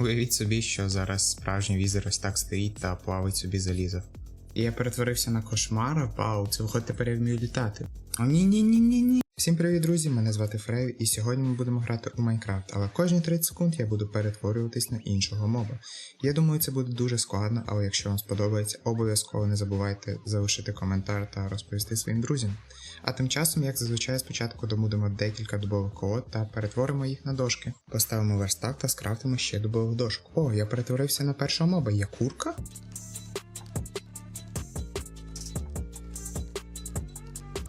Уявіть собі, що зараз справжній візер ось так стоїть та плавить собі залізо. І я перетворився на кошмара, пау, це виходить тепер я вмію літати. О, ні, ні, ні, ні, ні. Всім привіт, друзі! Мене звати Фрей, і сьогодні ми будемо грати у Майнкрафт, але кожні 30 секунд я буду перетворюватись на іншого моба. Я думаю, це буде дуже складно, але якщо вам сподобається, обов'язково не забувайте залишити коментар та розповісти своїм друзям. А тим часом, як зазвичай, спочатку добудемо декілька дубових колод та перетворимо їх на дошки. Поставимо верстак та скрафтимо ще дубових дошок. О, я перетворився на першого моба. Я курка?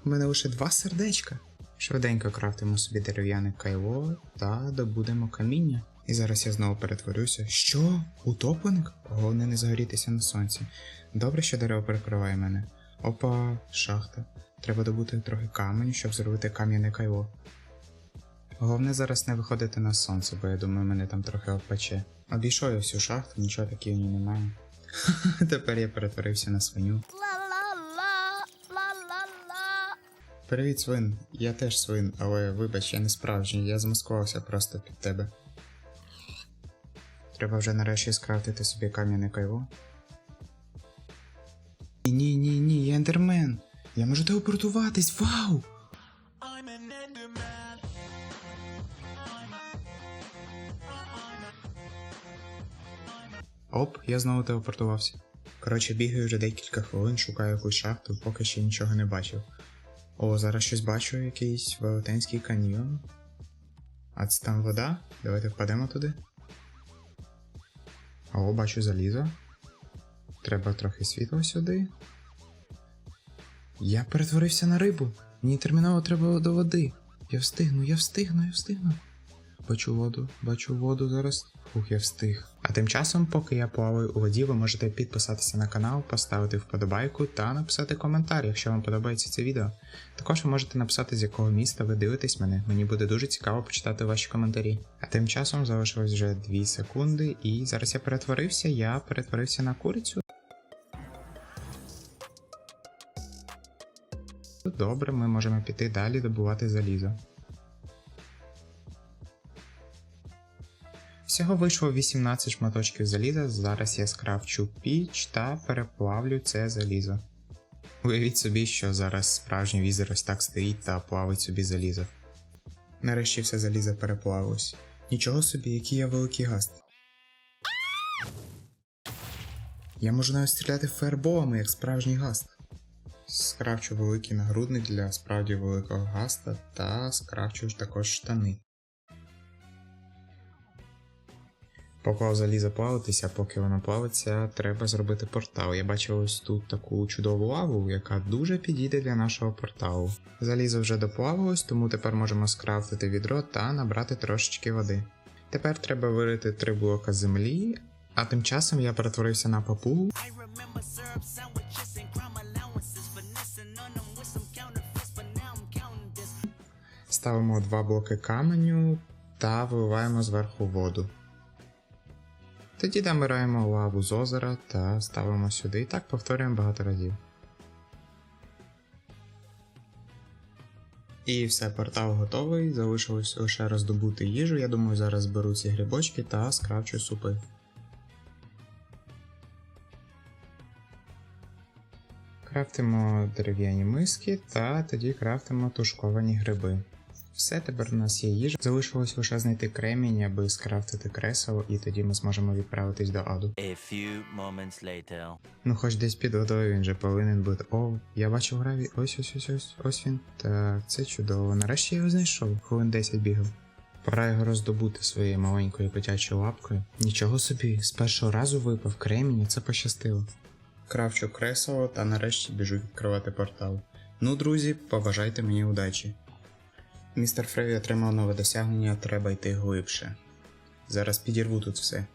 У мене лише два сердечка. Швиденько крафтимо собі дерев'яне кайло та добудемо каміння. І зараз я знову перетворюся. Що? Утопленик? Головне не загорітися на сонці. Добре, що дерево перекриває мене. Опа, шахта. Треба добути трохи каменю, щоб зробити кам'яне кайло. Головне зараз не виходити на сонце, бо я думаю, мене там трохи опече. Обійшов я всю шахту, нічого такі в ній немає. Тепер я перетворився на свиню. Привіт, свин. Я теж свин, але вибач, я не справжній, я змаскувався просто під тебе. Треба вже нарешті скрафтити собі кам'яне кайло. Ні, ні, ні, ні, я ендермен. Я можу телепортуватись, вау! Оп, я знову телепортувався. Коротше, бігаю вже декілька хвилин, шукаю якусь шахту, поки ще нічого не бачив. О, зараз щось бачу, якийсь велетенський каньйон. А це там вода? Давайте впадемо туди. О, бачу залізо. Треба трохи світла сюди. Я перетворився на рибу. Мені терміново треба до води. Я встигну, я встигну, я встигну. Бачу воду, бачу воду зараз. Фух, я встиг. А тим часом, поки я плаваю у воді, ви можете підписатися на канал, поставити вподобайку та написати коментар, якщо вам подобається це відео. Також ви можете написати, з якого міста ви дивитесь мене. Мені буде дуже цікаво почитати ваші коментарі. А тим часом залишилось вже 2 секунди, і зараз я перетворився, я перетворився на курицю. Добре, ми можемо піти далі добувати залізо. Всього вийшло 18 шматочків заліза, зараз я скрафчу піч та переплавлю це залізо. Уявіть собі, що зараз справжній візер ось так стоїть та плавить собі залізо. Нарешті все залізо переплавилось. Нічого собі, який я великий гаст. Я можу навіть стріляти фаерболами, як справжній гаст. Скрафчу великий нагрудник для справді великого гаста та скрафчу також штани. Поклав залізо плавитися, поки воно плавиться, треба зробити портал. Я бачив ось тут таку чудову лаву, яка дуже підійде для нашого порталу. Залізо вже доплавилось, тому тепер можемо скрафтити відро та набрати трошечки води. Тепер треба вирити три блока землі, а тим часом я перетворився на папугу. Ставимо два блоки каменю та виливаємо зверху воду. Тоді набираємо лаву з озера та ставимо сюди і так повторюємо багато разів. І все, портал готовий. Залишилось лише роздобути їжу. Я думаю, зараз беру ці грибочки та скрафчу супи. Крафтимо дерев'яні миски та тоді крафтимо тушковані гриби. Все, тепер у нас є їжа. Залишилось лише знайти кремінь, аби скрафтити кресло, і тоді ми зможемо відправитись до аду. A few moments later. Ну, хоч десь під водою він же повинен бути. О, я бачу гравій. Ось ось ось ось ось він. Так, це чудово. Нарешті я його знайшов. Хвилин 10 бігав. Пора його роздобути своєю маленькою котячою лапкою. Нічого собі, з першого разу випав кремінь, це пощастило. Кравчу кресло та нарешті біжу відкривати портал. Ну, друзі, побажайте мені удачі. Містер Фреві отримав нове досягнення, треба йти глибше. Зараз підірву тут все.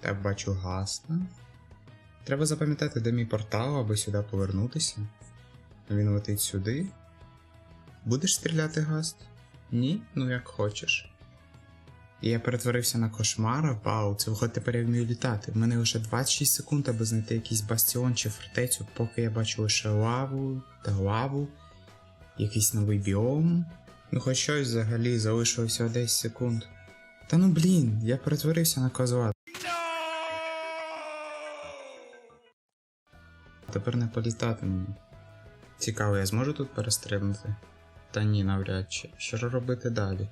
Так бачу гасно. Треба запам'ятати, де мій портал, аби сюди повернутися. Він летить сюди. Будеш стріляти гаст? Ні? Ну як хочеш. І я перетворився на кошмара, вау, це виходить тепер я вмію літати. В мене лише 26 секунд, аби знайти якийсь бастіон чи фортецю, поки я бачу лише лаву та лаву, якийсь новий біом. Ну хоч щось взагалі залишилося 10 секунд. Та ну блін, я перетворився на козла. Тепер не політати мені. Цікаво, я зможу тут перестрибнути? Та ні, навряд чи. Що ж робити далі?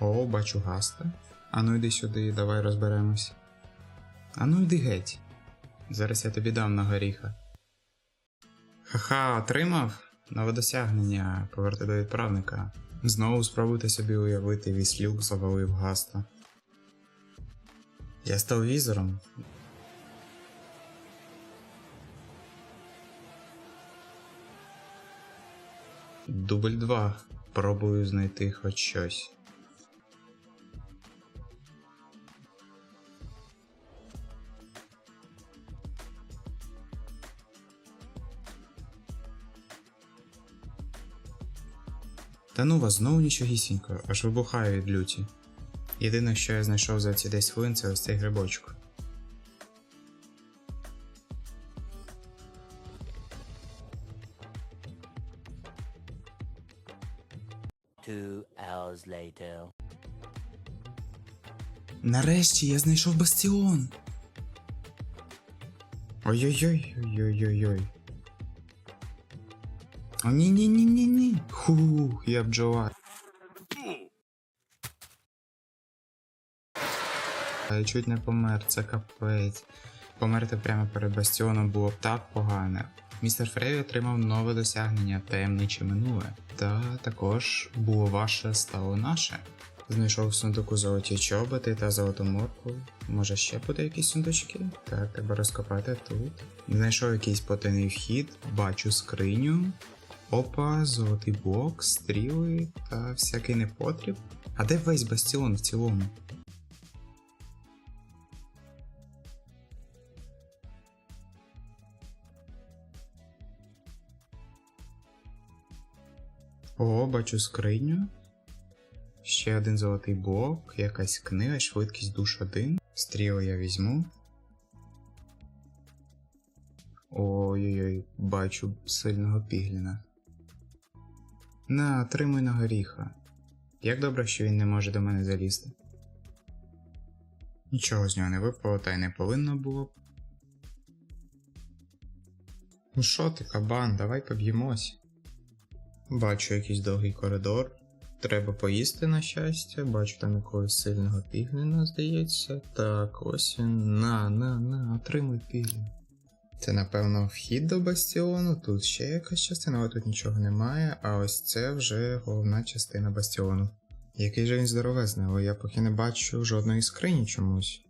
О, бачу гаста. Ану йди сюди, давай розберемось. Ану йди геть. Зараз я тобі дам на горіха. Ха-ха, отримав? Нове досягнення. Поверти до відправника. Знову спробуйте собі уявити, віслюк завалив гаста. Я став візором. Дубль 2. Пробую знайти хоч щось. Та ну вас знову нічогісінько, аж вибухаю від люті. Єдине, що я знайшов за ці 10 хвилин, це ось цей грибочок. Two hours later. Нарешті я знайшов бастіон. Ой-ой-ой, ой-ой-ой-ой. О, ні ні ні ні ні Хух, я бджола. Я чуть не помер, це капець. Померти прямо перед бастіоном було б так погано. Містер Фрей отримав нове досягнення таємниче минуле. Та також було ваше стало наше. Знайшов в сундуку золоті чоботи та золоту морку. Може ще буде якісь сундучки? Так, треба розкопати тут. Знайшов якийсь потайний вхід, бачу скриню. Опа, золотий блок, стріли та всякий непотріб. А де весь бастіон в цілому? О, бачу скриню. Ще один золотий блок, якась книга, швидкість душ 1. Стріли я візьму. Ой-ой-ой, бачу сильного пігліна. На, отримуй на горіха. Як добре, що він не може до мене залізти. Нічого з нього не випало, та й не повинно було. Ну що ти, кабан, давай поб'ємось. Бачу якийсь довгий коридор. Треба поїсти на щастя, бачу там якогось сильного пігліна, здається. Так, ось він. На, на, на, отримуй піглін. Це, напевно, вхід до бастіону. Тут ще якась частина, але тут нічого немає, а ось це вже головна частина бастіону. Який же він здоровезний, але я поки не бачу жодної скрині чомусь.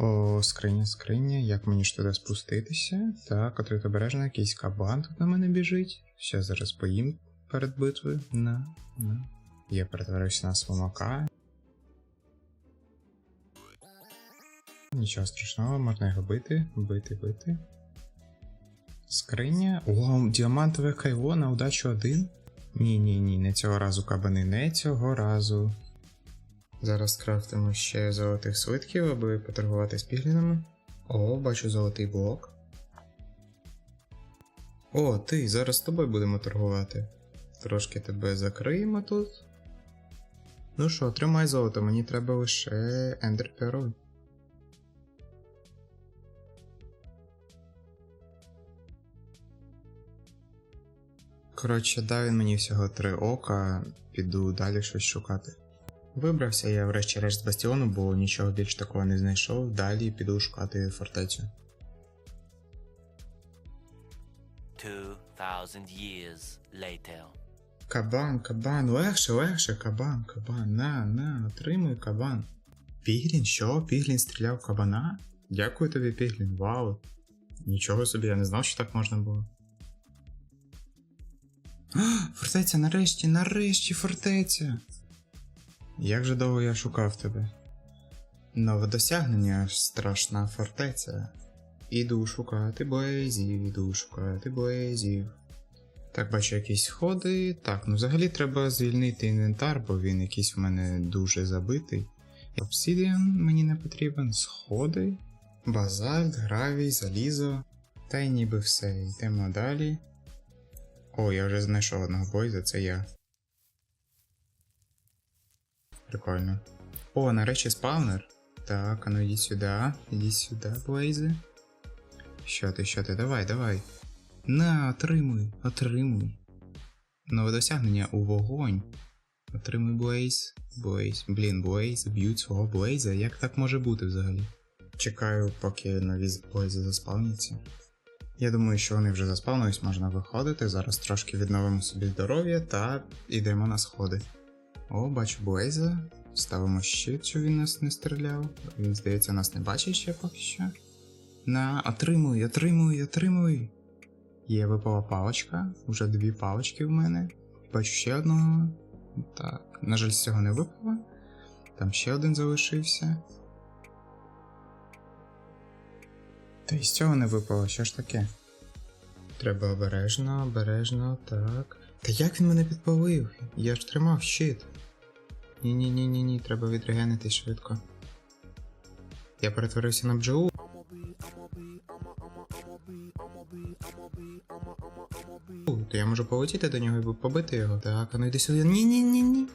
О, скриня, скриня, як мені ж туди спуститися? Так, отрит обережно, якийсь кабан тут на мене біжить. Ще зараз поїм перед битвою. На, на. Я перетворився на слимака. Нічого страшного, можна його бити, бити, бити. Скриня. О, діамантове кайло на удачу один. Ні, ні, не цього разу кабани, не цього разу. Зараз крафтимо ще золотих свитків, аби поторгувати з піглінами. О, бачу золотий блок. О, ти, зараз з тобою будемо торгувати. Трошки тебе закриємо тут. Ну що, тримай золото, мені треба лише Ender Pearl. Коротше, дав він мені всього три ока, піду далі щось шукати. Вибрався я врешті-решт з бастіону, бо нічого більш такого не знайшов, далі піду шукати фортецю. Two thousand years later. Кабан, кабан, легше, легше, кабан, кабан, на, на, отримуй кабан. Піглін, що? Піглін стріляв кабана? Дякую тобі, Піглін, вау. Нічого собі, я не знав, що так можна було. Фортеця, нарешті, нарешті, фортеця. Як же довго я шукав тебе? Нове досягнення, страшна фортеця. Іду шукати блейзів, іду шукати блейзів. Так, бачу якісь сходи. Так, ну взагалі треба звільнити інвентар, бо він якийсь в мене дуже забитий. Обсидіан мені не потрібен, сходи, базальт, гравій, залізо. Та й ніби все. Йдемо далі. О, я вже знайшов одного бойза, це я. Прикольно. О, нарешті спавнер. Так, а ну йдіть сюди, йдіть сюди, блейзи. Що ти, що ти? Давай, давай. На, отримуй, отримуй. Нове досягнення у вогонь. Отримуй Блейз. Блейз. Блін, Блейз б'ють свого Блейза. Як так може бути взагалі? Чекаю, поки нові Блейзи заспавняться. Я думаю, що вони вже заспавнились, можна виходити. Зараз трошки відновимо собі здоров'я та йдемо на сходи. О, бачу Блейза. Ставимо щит, щоб він нас не стріляв. Він, здається, нас не бачить ще поки що. На, отримуй, отримуй, отримуй. Є випала палочка, уже дві палочки в мене. Бачу ще одного. Так, на жаль, з цього не випало. Там ще один залишився. Та й з цього не випало, що ж таке? Треба обережно, обережно, так. Та як він мене підпалив? Я ж тримав щит. Ні-ні-ні-ні, треба відрегенити швидко. Я перетворився на бджолу. То я можу полетіти до нього і побити його. Так, а ну йди сюди. Ні-ні-ні-ні.